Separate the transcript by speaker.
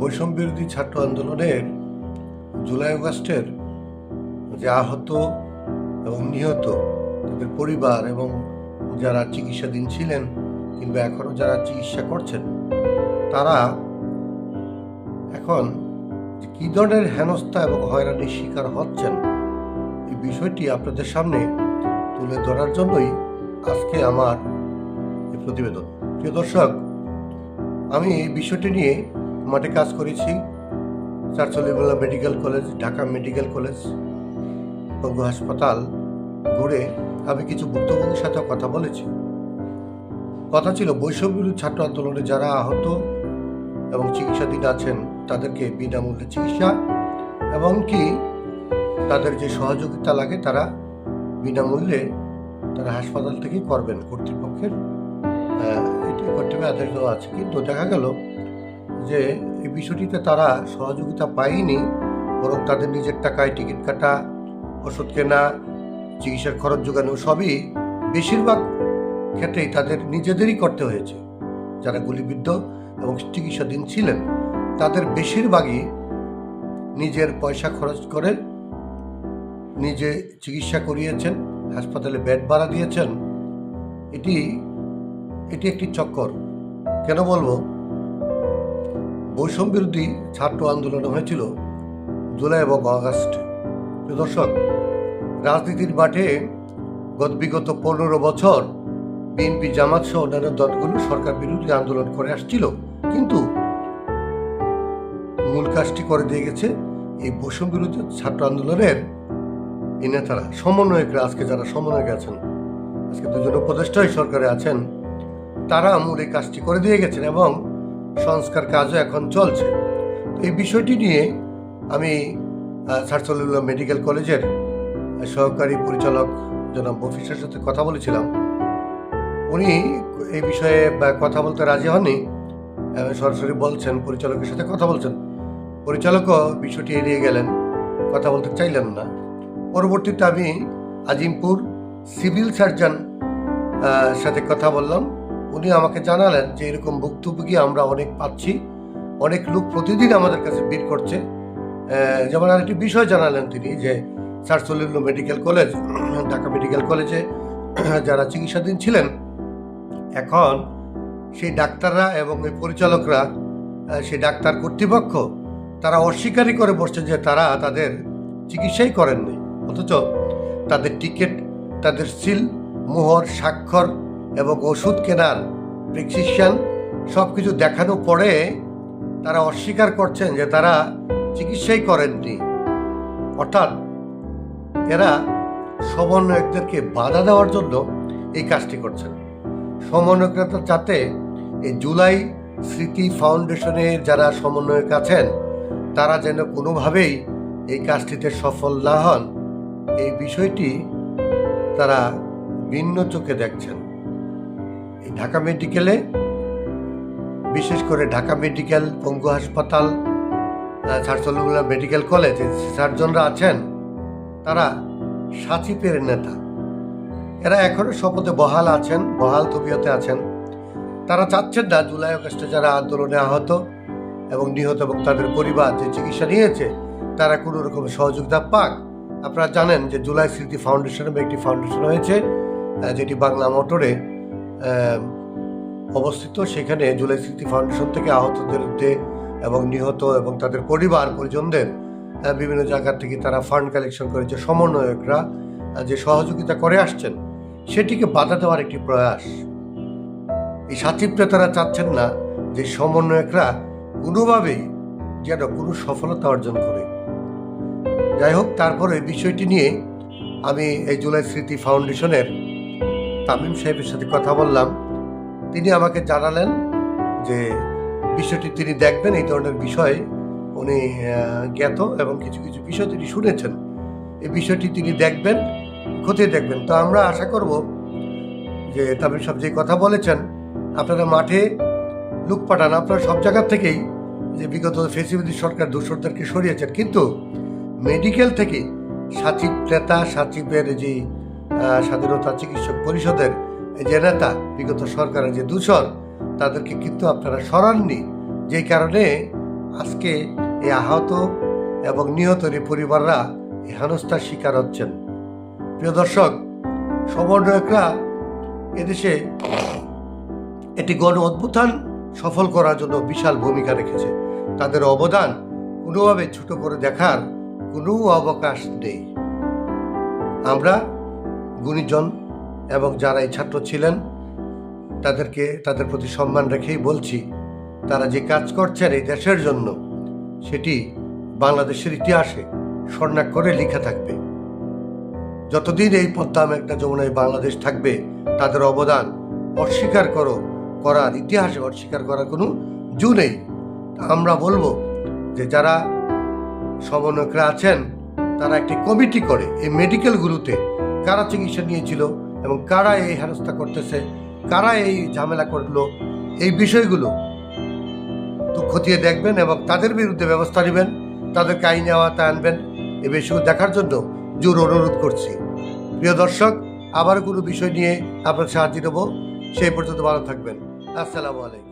Speaker 1: বৈষম্য বিরোধী ছাত্র আন্দোলনের জুলাই আগস্টের যে আহত এবং নিহত তাদের পরিবার এবং যারা চিকিৎসাধীন ছিলেন কিংবা এখনও যারা চিকিৎসা করছেন, তারা এখন কী ধরনের হেনস্থা এবং হয়রানির শিকার হচ্ছেন, এই বিষয়টি আপনাদের সামনে তুলে ধরার জন্যই আজকে আমার প্রতিবেদন। প্রিয় দর্শক, আমি এই বিষয়টি নিয়ে মাঠে কাজ করেছি। চারচল্লিশবেলা medical college, Dhaka medical college পঙ্গু হাসপাতাল ঘুরে আমি কিছু ভুক্তভোগীর সাথে কথা বলেছি। কথা ছিল বৈষম্য বিরোধী ছাত্র আন্দোলনে যারা আহত এবং চিকিৎসাধীন আছেন, তাদেরকে বিনামূল্যে চিকিৎসা এবং কি তাদের যে সহযোগিতা লাগে তারা বিনামূল্যে তারা হাসপাতাল থেকে করবেন কর্তৃপক্ষের কর্তৃপক্ষ আদেশ দেওয়া আছে। কিন্তু দেখা গেল যে এই বিষয়টিতে তারা সহযোগিতা পায়নি, বরং তাদের নিজের টাকায় টিকিট কাটা, ওষুধ কেনা, চিকিৎসার খরচ যোগানো সবই বেশিরভাগ ক্ষেত্রেই তাদের নিজেদেরই করতে হয়েছে। যারা গুলিবিদ্ধ এবং চিকিৎসাধীন ছিলেন, তাদের বেশিরভাগই নিজের পয়সা খরচ করে নিজে চিকিৎসা করিয়েছেন, হাসপাতালে বেড ভাড়া দিয়েছেন। এটি এটি একটি চক্কর। কেন বলব? বৈষম্য বিরোধী ছাত্র আন্দোলন হয়েছিল জুলাই এবং আগস্ট। দর্শক, রাজনীতির মাঠে গত বিগত পনেরো বছর বিএনপি জামাত সহ অন্যান্য দলগুলো সরকার বিরোধী আন্দোলন করে আসছিল, কিন্তু মূল কাজটি করে দিয়ে গেছে এই বৈষম্য বিরোধী ছাত্র আন্দোলনের এই নেতারা, সমন্বয়করা, আজকে যারা সমন্বয়ক আছেন, আজকে দুজন উপদেষ্টাই সরকারে আছেন, তারা মূল এই কাজটি করে দিয়ে গেছেন এবং সংস্কার কাজও এখন চলছে। এই বিষয়টি নিয়ে আমি সারসল্লাহ মেডিকেল কলেজের সহকারী পরিচালক জনাব অফিসের সাথে কথা বলেছিলাম। উনি এই বিষয়ে কথা বলতে রাজি হননি। সরাসরি বলছেন, পরিচালকের সাথে কথা বলছেন। পরিচালকও বিষয়টি এড়িয়ে গেলেন, কথা বলতে চাইলেন না। পরবর্তীতে আমি আজিমপুর সিভিল সার্জন সাথে কথা বললাম। উনি আমাকে জানালেন যে এরকম ভুক্তভোগী আমরা অনেক পাচ্ছি। অনেক লোক প্রতিদিন আমাদের কাছে ভিড় করছে। যেমন আরেকটি বিষয় জানালেন তিনি যে সারসলিল্ল মেডিকেল কলেজ, ঢাকা মেডিকেল কলেজে যারা চিকিৎসাধীন ছিলেন, এখন সেই ডাক্তাররা এবং ওই পরিচালকরা সেই ডাক্তার কর্তৃপক্ষ তারা অস্বীকারই করে বসছে যে তারা তাদের চিকিৎসাই করেননি। অথচ তাদের টিকিট, তাদের সিল, মোহর, স্বাক্ষর এবং ওষুধ কেনার প্রেসক্রিপশন সব কিছু দেখানো পরে তারা অস্বীকার করছেন যে তারা চিকিৎসাই করেননি। অর্থাৎ এরা সমন্বয়কদেরকে বাধা দেওয়ার জন্য এই কাজটি করছেন। সমন্বয়করা যাতে এই জুলাই স্মৃতি ফাউন্ডেশনের যারা সমন্বয়ক আছেন, তারা যেন কোনোভাবেই এই কাজটিতে সফল না হন, এই বিষয়টি তারা ভিন্ন চোখে দেখছেন। এই ঢাকা মেডিকেলে, বিশেষ করে ঢাকা মেডিকেল, পঙ্গু হাসপাতাল ছাড়সলুল্লাহ মেডিকেল কলেজ সার্জনরা আছেন, তারা সাচিপের নেতা। এরা এখনও শপথে বহাল আছেন, বহাল তবিয়তে আছেন। তারা চাচ্ছেন না জুলাই আগস্টে যারা আন্দোলনে আহত এবং নিহত এবং তাদের পরিবার যে চিকিৎসা নিয়েছে, তারা কোনো রকম সহযোগিতা পাক। আপনারা জানেন যে জুলাই স্মৃতি ফাউন্ডেশন একটি ফাউন্ডেশন হয়েছে যেটি বাংলা মোটরে অবস্থিত সেখানে জুলাই স্মৃতি ফাউন্ডেশন থেকে আহতদের উদ্যোগে এবং নিহত এবং তাদের পরিবার পরিজনদের বিভিন্ন জায়গা থেকে তারা ফান্ড কালেকশন করে যে সমন্বয়করা যে সহযোগিতা করে আসছেন, সেটিকে বাধা দেওয়ার একটি প্রয়াস। এই সাথীপ্রে তারা চাচ্ছেন না যে সমন্বয়করা কোনোভাবেই যেন কোনো সফলতা অর্জন করে। যাই হোক, তারপরে বিষয়টি নিয়ে আমি এই জুলাই স্মৃতি ফাউন্ডেশনের তামিম সাহেবের সাথে কথা বললাম। তিনি আমাকে জানালেন যে বিষয়টি তিনি দেখবেন, এই ধরনের বিষয় উনি জ্ঞাত এবং কিছু কিছু বিষয় তিনি শুনেছেন। এই বিষয়টি তিনি দেখবেন, খতিয়ে দেখবেন। তো আমরা আশা করব যে তামিম সাহেব যে কথা বলেছেন, আপনারা মাঠে লুক পাঠান। আপনারা সব জায়গার থেকেই যে বিগত ফেসিলিটি সরকার দূষরদেরকে সরিয়েছেন, কিন্তু মেডিকেল থেকে সাচিব নেতা, সাচিবের যে স্বাধীনতা চিকিৎসক পরিষদের যে নেতা, বিগত সরকারের যে দূষর তাদেরকে কিন্তু আপনারা সরাননি। যেই কারণে আজকে এই আহত এবং নিহতের পরিবাররা এই হেনস্থার শিকার হচ্ছেন। প্রিয় দর্শক, সমন্বয়করা এদেশে এটি গণ অভ্যুত্থান সফল করার জন্য বিশাল ভূমিকা রেখেছে। তাদের অবদান কোনোভাবে ছোট করে দেখার কোনো অবকাশ নেই। আমরা গুণীজন এবং যারা এই ছাত্র ছিলেন, তাদেরকে, তাদের প্রতি সম্মান রেখেই বলছি, তারা যে কাজ করছেন এই দেশের জন্য, সেটি বাংলাদেশের ইতিহাসে স্বর্ণাক্ষরে লেখা থাকবে। যতদিন এই পদ্মা একটা যমুনায় বাংলাদেশ থাকবে, তাদের অবদান অস্বীকার করো, করার ইতিহাসে অস্বীকার করার কোনো জু নেই। আমরা বলব যে যারা সমন্বয়করা আছেন, তারা একটি কমিটি করে এই মেডিকেলগুলোতে কারা চিকিৎসা নিয়েছিল এবং কারা এই হেনস্থা করতেছে, কারা এই ঝামেলা করল, এই বিষয়গুলো তো খতিয়ে দেখবেন এবং তাদের বিরুদ্ধে ব্যবস্থা নেবেন, তাদেরকে আইনে আওয়াতে আনবেন। এ বিষয়গুলো দেখার জন্য জোর অনুরোধ করছি। প্রিয় দর্শক, আবার কোনো বিষয় নিয়ে আপনার সাহায্য দেবো। সেই পর্যন্ত ভালো থাকবেন। আসসালামু আলাইকুম।